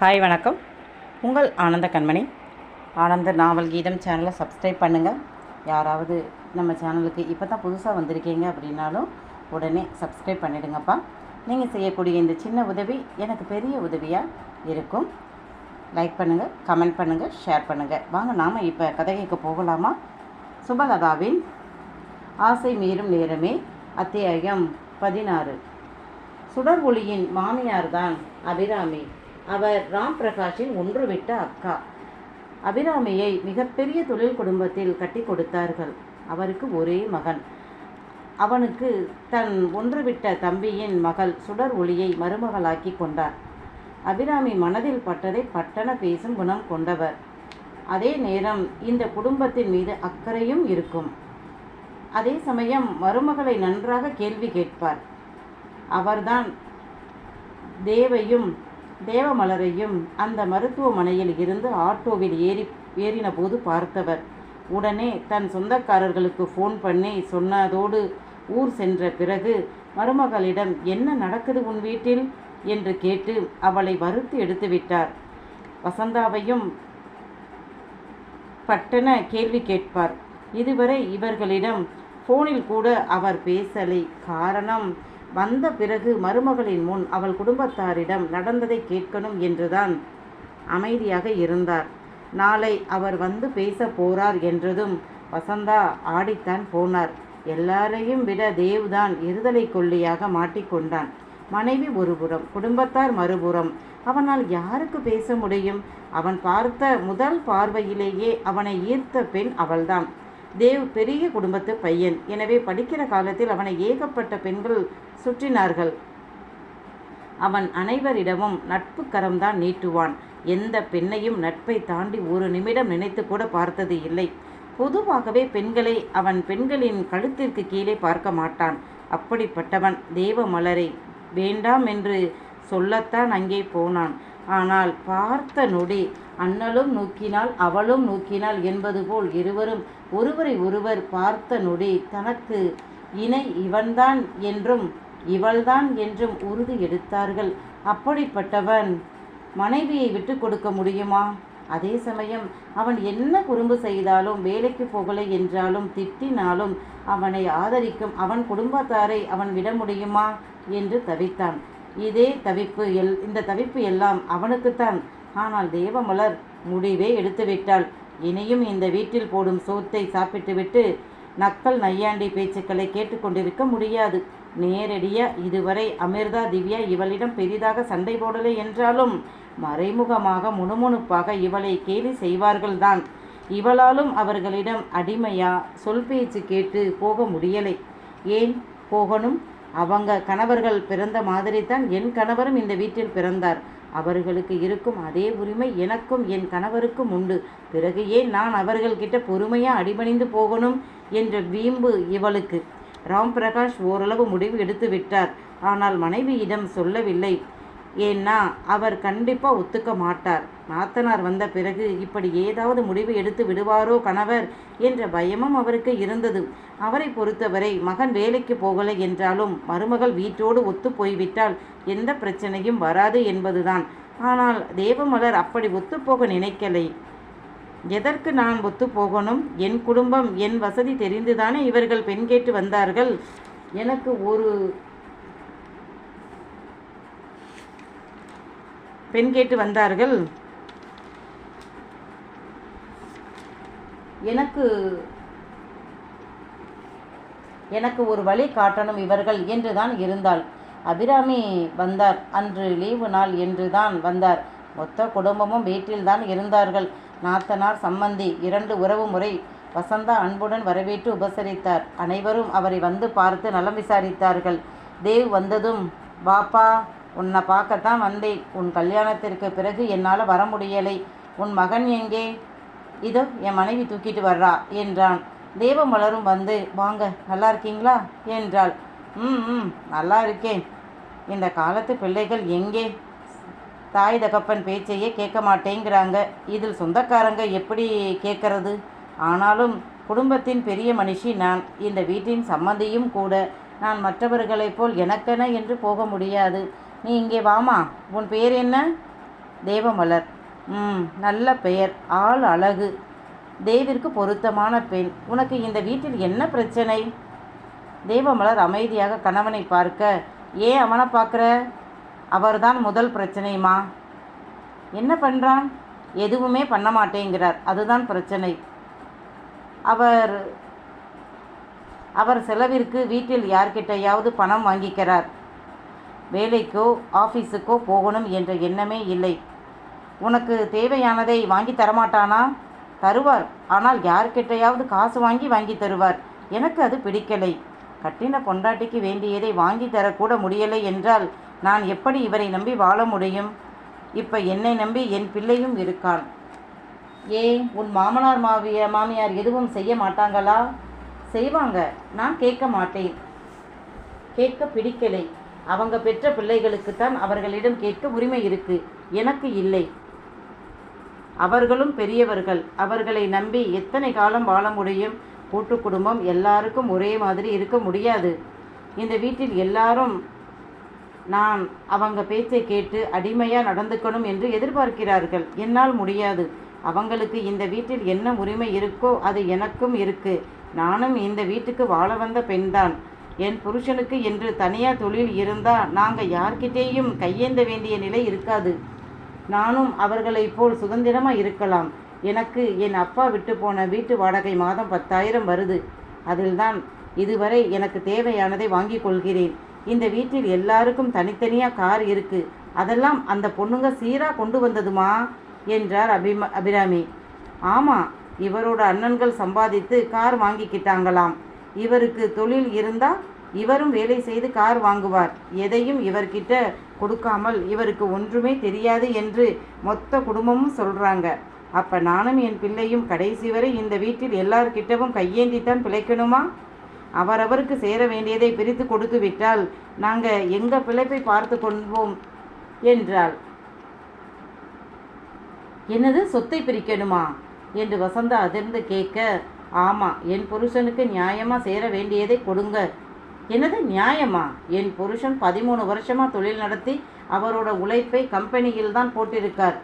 Hi வணக்கம். உங்கள் ஆனந்த கண்மணி. ஆனந்த நாவல் கீதம் சேனலை சப்ஸ்கிரைப் பண்ணுங்கள் யாராவது நம்ம சேனலுக்கு இப்போ தான் புதுசாக வந்திருக்கீங்க அப்படின்னாலும் உடனே சப்ஸ்கிரைப் பண்ணிடுங்கப்பா. நீங்கள் செய்யக்கூடிய இந்த சின்ன உதவி எனக்கு பெரிய உதவியாக இருக்கும். லைக் பண்ணுங்கள் கமெண்ட் பண்ணுங்கள் ஷேர் பண்ணுங்கள் வாங்க நாம் இப்போ கதைக்கு போகலாமா? சுபலதாவின் ஆசை மீறும் நேரமே அத்தியாயம் பதினாறு. சுடர் ஒளியின் மாமியார்தான் அபிராமி. அவர் ராம் பிரகாஷின் ஒன்றுவிட்ட அக்கா. அபிராமியை மிகப்பெரிய தொழில் குடும்பத்தில் கட்டி கொடுத்தார்கள். அவருக்கு ஒரே மகன். அவனுக்கு தன் ஒன்றுவிட்ட தம்பியின் மகள் சுடர் ஒளியை மருமகளாக்கி கொண்டார். அபிராமி மனதில் பட்டதை பட்டன பேசும் குணம் கொண்டவர். அதே நேரம் இந்த குடும்பத்தின் மீது அக்கறையும் இருக்கும். அதே சமயம் மருமகளை நன்றாக கேள்வி கேட்பார். அவர்தான் தேவையும் தேவமலரையும் அந்த மருத்துவமனையில் இருந்து ஆட்டோவில் ஏறி ஏறின போது பார்த்தவர். உடனே தன் சொந்தக்காரர்களுக்கு ஃபோன் பண்ணி சொன்னதோடு ஊர் சென்ற பிறகு மருமகளிடம் என்ன நடக்குது உன் வீட்டில்? என்று கேட்டு அவளை வறுத்து எடுத்து விட்டார். வசந்தாவையும் பட்டன கேள்வி கேட்பார். இதுவரை இவர்களிடம் ஃபோனில் கூட அவர் பேசலை. காரணம் வந்த பிறகு மருமகளின் முன் அவள் குடும்பத்தாரிடம் நடந்ததை கேட்கணும் என்றுதான் அமைதியாக இருந்தார். நாளை அவர் வந்து பேச போறார் என்றதும் வசந்தா ஆடித்தான் போனார். எல்லாரையும் விட தேவ்தான் இருதலை கொல்லியாக மாட்டிக்கொண்டான். மனைவி ஒருபுறம் குடும்பத்தார் மறுபுறம். அவனால் யாருக்கு பேச முடியும்? அவன் பார்த்த முதல் பார்வையிலேயே அவனை ஈர்த்த பெண் அவள்தான். தேவ் பெரிய குடும்பத்து பையன். எனவே படிக்கிற காலத்தில் அவனை ஏகப்பட்ட பெண்கள் சுற்றினார்கள். அவன் அனைவரிடமும் நட்பு கரம்தான் நீட்டுவான். எந்த பெண்ணையும் நட்பை தாண்டி ஒரு நிமிடம் நினைத்து கூட பார்த்தது இல்லை. பொதுவாகவே பெண்களை அவன் பெண்களின் கழுத்திற்கு கீழே பார்க்க மாட்டான். அப்படிப்பட்டவன் தேவ மலரை வேண்டாம் என்று சொல்லத்தான் அங்கே போனான். ஆனால் பார்த்த நொடி அண்ணலும் நோக்கினால் அவளும் நோக்கினாள் என்பது போல் இருவரும் ஒருவரை ஒருவர் பார்த்த நொடி தனக்கு இணை இவன்தான் என்றும் இவள்தான் என்றும் உறுதி எடுத்தார்கள். அப்படிப்பட்டவன் மனைவியை விட்டு கொடுக்க முடியுமா? அதே சமயம் அவன் என்ன குறும்பு செய்தாலும் வேலைக்கு போகலை என்றாலும் திட்டினாலும் அவனை ஆதரிக்கும் அவன் குடும்பத்தாரை அவன் விட முடியுமா? என்று தவித்தான். இதே தவிப்பு எல் இந்த தவிப்பு எல்லாம் அவனுக்குத்தான். ஆனால் தேவமலர் முடிவே எடுத்துவிட்டாள். இனியும் இந்த வீட்டில் போடும் சோத்தை சாப்பிட்டுவிட்டு நக்கல் நையாண்டி பேச்சுக்களை கேட்டுக்கொண்டிருக்க முடியாது. நேரடியா இதுவரை அமிர்தா திவ்யா இவளிடம் பெரிதாக சண்டை போடலை என்றாலும் மறைமுகமாக முணுமுணுப்பாக இவளை கேலி செய்வார்கள்தான். இவளாலும் அவர்களிடம் அடிமையா சொல் பேச்சு கேட்டு போக முடியலை. ஏன்? போகணும். அவங்க கணவர்கள் பிறந்த மாதிரி தான் என் கணவரும் இந்த வீட்டில் பிறந்தார். அவர்களுக்கு இருக்கும் அதே உரிமை எனக்கும் என் கணவருக்கும் உண்டு. பிறகு ஏன் நான் அவர்கள்கிட்ட பொறுமையாக அடிபணிந்து போகணும்? என்ற வீம்பு இவளுக்கு. ராம் பிரகாஷ் ஓரளவு முடிவு எடுத்து விட்டார். ஆனால் மனைவியிடம் சொல்லவில்லை. ஏன்னா அவர் கண்டிப்பாக ஒத்துக்க மாட்டார். நாத்தனார் வந்த பிறகு இப்படி ஏதாவது முடிவு எடுத்து விடுவாரோ கணவர் என்ற பயமும் அவருக்கு இருந்தது. அவரை பொறுத்தவரை மகன் வேலைக்கு போகலை என்றாலும் மருமகள் வீட்டோடு ஒத்து போய்விட்டால் எந்த பிரச்சனையும் வராது என்பதுதான். ஆனால் தேவமலர் அப்படி ஒத்துப்போக நினைக்கலை. எதற்கு நான் ஒத்து போகணும்? என் குடும்பம் என் வசதி தெரிந்துதானே இவர்கள் பெண் கேட்டு வந்தார்கள்? எனக்கு ஒரு பெண் கேட்டு வந்தார்கள். எனக்கு எனக்கு ஒரு வழி காட்டணும் இவர்கள் என்றுதான் இருந்தாள். அபிராமி வந்தார். அன்று லீவு நாள் என்றுதான் வந்தார். மொத்த குடும்பமும் வீட்டில்தான் இருந்தார்கள். நாத்தனார் சம்மந்தி இரண்டு உறவு முறை வசந்தா அன்புடன் வரவேற்று உபசரித்தார். அனைவரும் அவரை வந்து பார்த்து நலம் விசாரித்தார்கள். தேவ் வந்ததும் பாப்பா உன்னை பார்க்கத்தான் வந்தேன். உன் கல்யாணத்திற்கு பிறகு என்னால் வர முடியலை. உன் மகன் எங்கே? இதோ என் மனைவி தூக்கிட்டு வர்றா என்றான். தேவமலரும் வந்து வாங்க நல்லா இருக்கீங்களா? என்றாள். ம் ம் நல்லா இருக்கேன். இந்த காலத்து பிள்ளைகள் எங்கே? தாய் தகப்பன் பேச்சையே கேட்க மாட்டேங்கிறாங்க. இதில் சொந்தக்காரங்க எப்படி கேட்கறது? ஆனாலும் குடும்பத்தின் பெரிய மனுஷி நான். இந்த வீட்டின் சம்மந்தியும் கூட. நான் மற்றவர்களைப் போல் எனக்கென என்று போக முடியாது. நீ இங்கே வாமா. உன் பெயர் என்ன? தேவமலர். ம் நல்ல பெயர். ஆள் அழகு. தேவிற்கு பொருத்தமான பெண். உனக்கு இந்த வீட்டில் என்ன பிரச்சனை? தேவமலர் அமைதியாக கணவனை பார்க்க ஏன் அவனை பார்க்குற? அவர்தான் முதல் பிரச்சனைமா என்ன பண்ணுறான் எதுவுமே பண்ண மாட்டேங்கிறார். அதுதான் பிரச்சனை. அவர் அவர் செலவிற்கு வீட்டில் யார்கிட்டையாவது பணம் வாங்கிக்கிறார். வேலைக்கோ ஆஃபீஸுக்கோ போகணும் என்ற எண்ணமே இல்லை. உனக்கு தேவையானதை வாங்கி தரமாட்டானா? தருவார். ஆனால் யார்கிட்டையாவது காசு வாங்கி வாங்கி தருவார். எனக்கு அது பிடிக்கலை. கட்டின பொண்டாட்டிக்கு வேண்டியதை வாங்கி தரக்கூட முடியலை என்றால் நான் எப்படி இவரை நம்பி வாழ முடியும்? இப்போ என்னை நம்பி என் பிள்ளையும் இருக்கான் ஏ உன் மாமனார் மாவிய மாமியார் எதுவும் செய்ய மாட்டாங்களா? செய்வாங்க நான் கேட்க மாட்டேன். கேட்க பிடிக்கலை. அவங்க பெற்ற பிள்ளைகளுக்குத்தான் அவர்களிடம் கேட்க உரிமை இருக்கு. எனக்கு இல்லை. அவர்களும் பெரியவர்கள். அவர்களை நம்பி எத்தனை காலம் வாழ முடியும்? கூட்டு குடும்பம் எல்லாருக்கும் ஒரே மாதிரி இருக்க முடியாது. இந்த வீட்டில் எல்லாரும் நான் அவங்க பேச்சை கேட்டு அடிமையாக நடந்துக்கணும் என்று எதிர்பார்க்கிறார்கள். என்னால் முடியாது. அவங்களுக்கு இந்த வீட்டில் என்ன உரிமை இருக்கோ அது எனக்கும் இருக்கு. நானும் இந்த வீட்டுக்கு வாழ வந்த பெண்தான். என் புருஷனுக்கு என்று தனியார் தொழில் இருந்தால் நாங்கள் யார்கிட்டேயும் கையேந்த வேண்டிய நிலை இருக்காது. நானும் அவர்களைப் போல் சுதந்திரமாக இருக்கலாம். எனக்கு என் அப்பா விட்டு போன வீட்டு வாடகை மாதம் பத்தாயிரம் வருது. அதில்தான் இதுவரை எனக்கு தேவையானதை வாங்கி கொள்கிறேன். இந்த வீட்டில் எல்லாருக்கும் தனித்தனியாக கார் இருக்குது அதெல்லாம் அந்த பொண்ணுங்க சீராக கொண்டு வந்ததுமா? என்றார் அபிம அபிராமி. ஆமாம் இவரோட அண்ணன்கள் சம்பாதித்து கார் வாங்கிக்கிட்டாங்களாம். இவருக்கு தொழில் இருந்தால் இவரும் வேலை செய்து கார் வாங்குவார். எதையும் இவர்கிட்ட கொடுக்காமல் இவருக்கு ஒன்றுமே தெரியாது என்று மொத்த குடும்பமும் சொல்கிறாங்க அப்போ நானும் என் பிள்ளையும் கடைசி வரை இந்த வீட்டில் எல்லார்கிட்டவும் கையேந்தித்தான் பிழைக்கணுமா? அவரவருக்கு சேர வேண்டியதை பிரித்து கொடுத்து விட்டால் நாங்கள் எங்கள் பிழைப்பை பார்த்து கொள்வோம் என்றாள். என்னது? சொத்தை பிரிக்கணுமா? என்று வசந்தா அதிர்ந்து கேட்க ஆமாம் என் புருஷனுக்கு நியாயமாக சேர வேண்டியதை கொடுங்க. என்னது? நியாயமா? என் புருஷன் பதிமூணு வருஷமாக தொழில் நடத்தி அவரோட உழைப்பை கம்பெனியில் தான் போட்டிருக்கார்.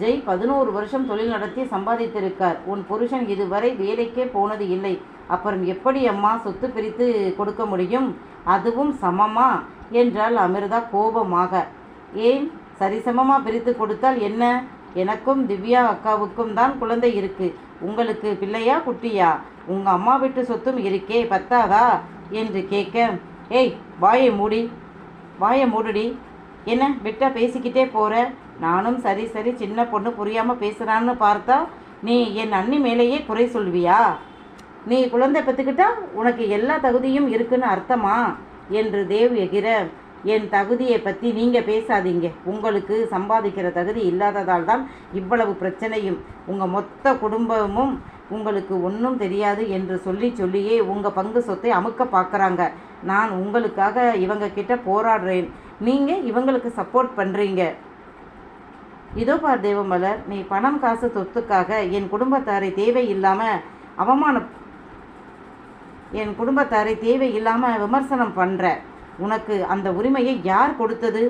ஜெய் பதினோரு வருஷம் தொழில் நடத்தி சம்பாதித்திருக்கார். உன் புருஷன் இதுவரை வேலைக்கே போனது இல்லை. அப்புறம் எப்படி அம்மா சொத்து பிரித்து கொடுக்க முடியும்? அதுவும் சமமா? என்றாள் அமிர்தா கோபமாக. ஏன்? சரிசமமாக பிரித்து கொடுத்தால் என்ன? எனக்கும் திவ்யா அக்காவுக்கும் தான் குழந்தை இருக்கு. உங்களுக்கு பிள்ளையா குட்டியா? உங்க அம்மா வீட்டு சொத்தும் இருக்கே பத்தாதா? என்று கேட்க ஏய் வாயை மூடி. வாயை மூடுடி. என்ன விட்டா பேசிக்கிட்டே போற? நானும் சரி சரி சின்ன பொண்ணு புரியாமல் பேசுகிறான்னு பார்த்தா நீ என் அண்ணி மேலேயே குறை சொல்வியா நீ குழந்தை பெற்றுக்கிட்டா உனக்கு எல்லா தகுதியும் இருக்குன்னு அர்த்தமா? என்று தேவ் எகிர என் தகுதியை பற்றி நீங்கள் பேசாதீங்க. உங்களுக்கு சம்பாதிக்கிற தகுதி இல்லாததால் தான் இவ்வளவு பிரச்சனையும். உங்கள் மொத்த குடும்பமும் உங்களுக்கு ஒன்றும் தெரியாது என்று சொல்லி சொல்லியே உங்கள் பங்கு சொத்தை அமுக்க பார்க்குறாங்க நான் உங்களுக்காக இவங்க கிட்ட போராடுறேன். நீங்கள் இவங்களுக்கு சப்போர்ட் பண்ணுறீங்க இதோ பார் தேவமலர் நீ பணம் காசு சொத்துக்காக என் குடும்பத்தாரை தேவையில்லாமல் அவமான என் குடும்பத்தாரை தேவையில்லாமல் விமர்சனம் பண்ணுற உனக்கு அந்த உரிமையை யார் கொடுத்தது?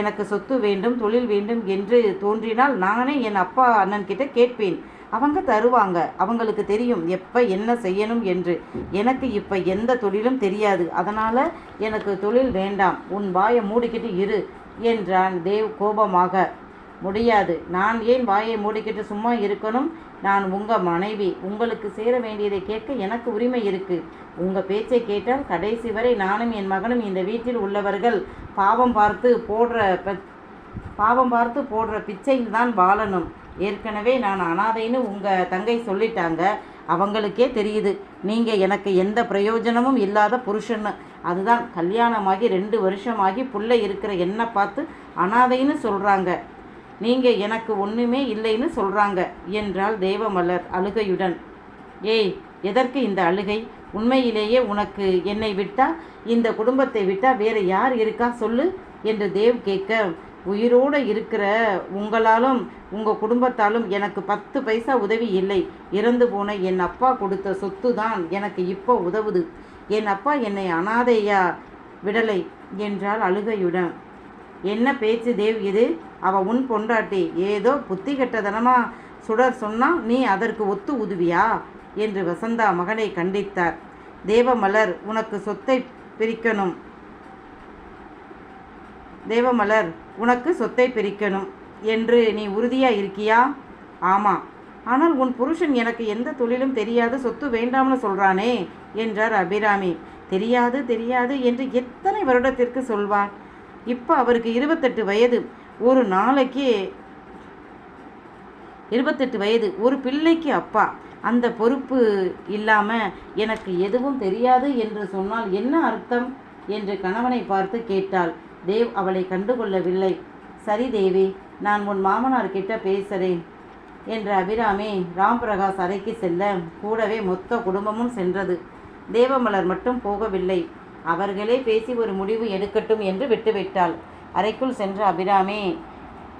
எனக்கு சொத்து வேண்டும் தொழில் வேண்டும் என்று தோன்றினால் நானே என் அப்பா அண்ணன் கிட்ட கேட்பேன். அவங்க தருவாங்க. அவங்களுக்கு தெரியும் எப்போ என்ன செய்யணும் என்று. எனக்கு இப்போ எந்த தொழிலும் தெரியாது. அதனால் எனக்கு தொழில் வேண்டாம். உன் வாயை மூடிக்கிட்டு இரு என்றான் தேவ் கோபமாக. முடியாது. நான் ஏன் வாயை மூடிக்கிட்டு சும்மா இருக்கணும்? நான் உங்கள் மனைவி உங்களுக்கு சேர வேண்டியதை கேட்க எனக்கு உரிமை இருக்கு. உங்கள் பேச்சை கேட்டால் கடைசி வரை நானும் என் மகனும் இந்த வீட்டில் உள்ளவர்கள். பாவம் பார்த்து போடுற ப- பாவம் பார்த்து போடுற பிச்சையில் தான் வாழணும். ஏற்கனவே நான் அனாதைன்னு உங்கள் தங்கை சொல்லிட்டாங்க. அவங்களுக்கே தெரியுது. நீங்கள் எனக்கு எந்த பிரயோஜனமும் இல்லாத புருஷன்னு. அதுதான் கல்யாணமாகி ரெண்டு வருஷமாகி புள்ள இருக்கிற என்னை பார்த்து அனாதைன்னு சொல்கிறாங்க நீங்கள் எனக்கு ஒன்றுமே இல்லைன்னு சொல்கிறாங்க என்றாள் தேவமலர் அழுகையுடன். ஏய் எதற்கு இந்த அழுகை? உண்மையிலேயே உனக்கு என்னை விட்டா இந்த குடும்பத்தை விட்டா வேற யார் இருக்கா சொல்லு என்று தேவ் கேட்க உயிரோடு இருக்கிற உங்களாலும் உங்கள் குடும்பத்தாலும் எனக்கு பத்து பைசா உதவி இல்லை. இறந்து போன என் அப்பா கொடுத்த சொத்து தான் எனக்கு இப்போ உதவுது. என் அப்பா என்னை அனாதையா விடலை என்றால் அழுகையுடன். என்ன பேச்சு தேவ் இது? அவள் உன் பொண்டாட்டி ஏதோ புத்தி கெட்டதனமா சுடர் சொன்னா நீ அதற்கு ஒத்து உதுவியா? என்று வசந்தா மகனை கண்டித்தார். தேவமலர் உனக்கு சொத்தை பிரிக்கணும். தேவமலர் உனக்கு சொத்தை பிரிக்கணும். என்று நீ உறுதியாக இருக்கியா? ஆமாம் ஆனால் உன் புருஷன் எனக்கு எந்த தொழிலும் தெரியாது சொத்து வேண்டாம்னு சொல்கிறானே என்றார் அபிராமி. தெரியாது தெரியாது என்று எத்தனை வருடத்திற்கு சொல்வார்? இப்போ அவருக்கு இருபத்தெட்டு வயது. ஒரு நாளைக்கு இருபத்தெட்டு வயது ஒரு பிள்ளைக்கு அப்பா. அந்த பொறுப்பு இல்லாமல் எனக்கு எதுவும் தெரியாது என்று சொன்னால் என்ன அர்த்தம்? என்று கணவனை பார்த்து கேட்டாள். தேவ் அவளை கண்டுகொள்ளவில்லை. சரி தேவி நான் உன் மாமனார் கிட்ட பேசுகிறேன் என்ற அபிராமி ராம்பிரகாஷ் அறைக்கு செல்ல கூடவே மொத்த குடும்பமும் சென்றது. தேவமலர் மட்டும் போகவில்லை. அவர்களே பேசி ஒரு முடிவு எடுக்கட்டும் என்று விட்டுவிட்டாள். அறைக்குள் சென்ற அபிராமி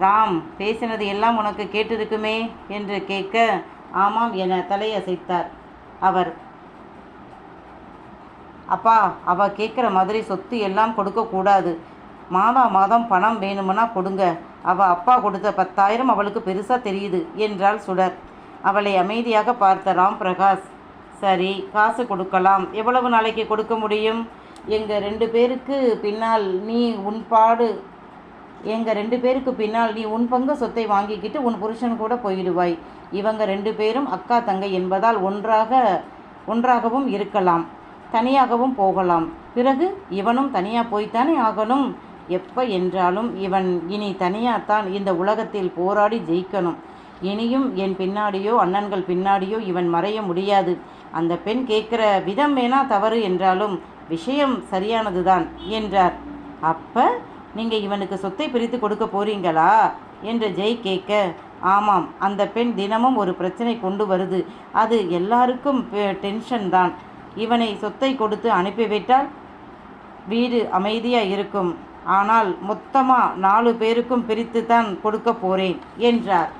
ராம் பேசினது எல்லாம் உனக்கு கேட்டிருக்குமே? என்று கேட்க ஆமாம் என தலையசைத்தார். அவர் அப்பா அவ கேட்குற மாதிரி சொத்து எல்லாம் கொடுக்கக்கூடாது மாதா மாதம் பணம் வேணுமுன்னா கொடுங்க. அவ அப்பா கொடுத்த பத்தாயிரம் அவளுக்கு பெருசாக தெரியுது என்றாள் சுடர். அவளை அமைதியாக பார்த்த ராம் பிரகாஷ் சரி காசு கொடுக்கலாம். எவ்வளவு நாளைக்கு கொடுக்க முடியும்? எங்கள் ரெண்டு பேருக்கு பின்னால் நீ உன் பாடு. எங்கள் ரெண்டு பேருக்கு பின்னால் நீ உன் பங்கு சொத்தை வாங்கிக்கிட்டு உன் புருஷன் கூட போயிடுவாய். இவங்க ரெண்டு பேரும் அக்கா தங்கை என்பதால் ஒன்றாக ஒன்றாகவும் இருக்கலாம். தனியாகவும் போகலாம். பிறகு இவனும் தனியாக போய்த்தானே ஆகணும்? எப்போ என்றாலும் இவன் இனி தனியாகத்தான் இந்த உலகத்தில் போராடி ஜெயிக்கணும். இனியும் என் பின்னாடியோ அண்ணன்கள் பின்னாடியோ இவன் மறைய முடியாது. அந்த பெண் கேட்குற விதம் வேணா தவறு என்றாலும் விஷயம் சரியானது தான் என்றார். அப்போ நீங்கள் இவனுக்கு சொத்தை பிரித்து கொடுக்க போறீங்களா? என்று ஜெய் கேட்க ஆமாம் அந்த பெண் தினமும் ஒரு பிரச்சனை கொண்டு வருது. அது எல்லாருக்கும் டென்ஷன் தான். இவனை சொத்தை கொடுத்து அனுப்பிவிட்டால் வீடு அமைதியாக இருக்கும். ஆனால் மொத்தமாக நாலு பேருக்கும் பிரித்து தான் கொடுக்க போகிறேன் என்றார்.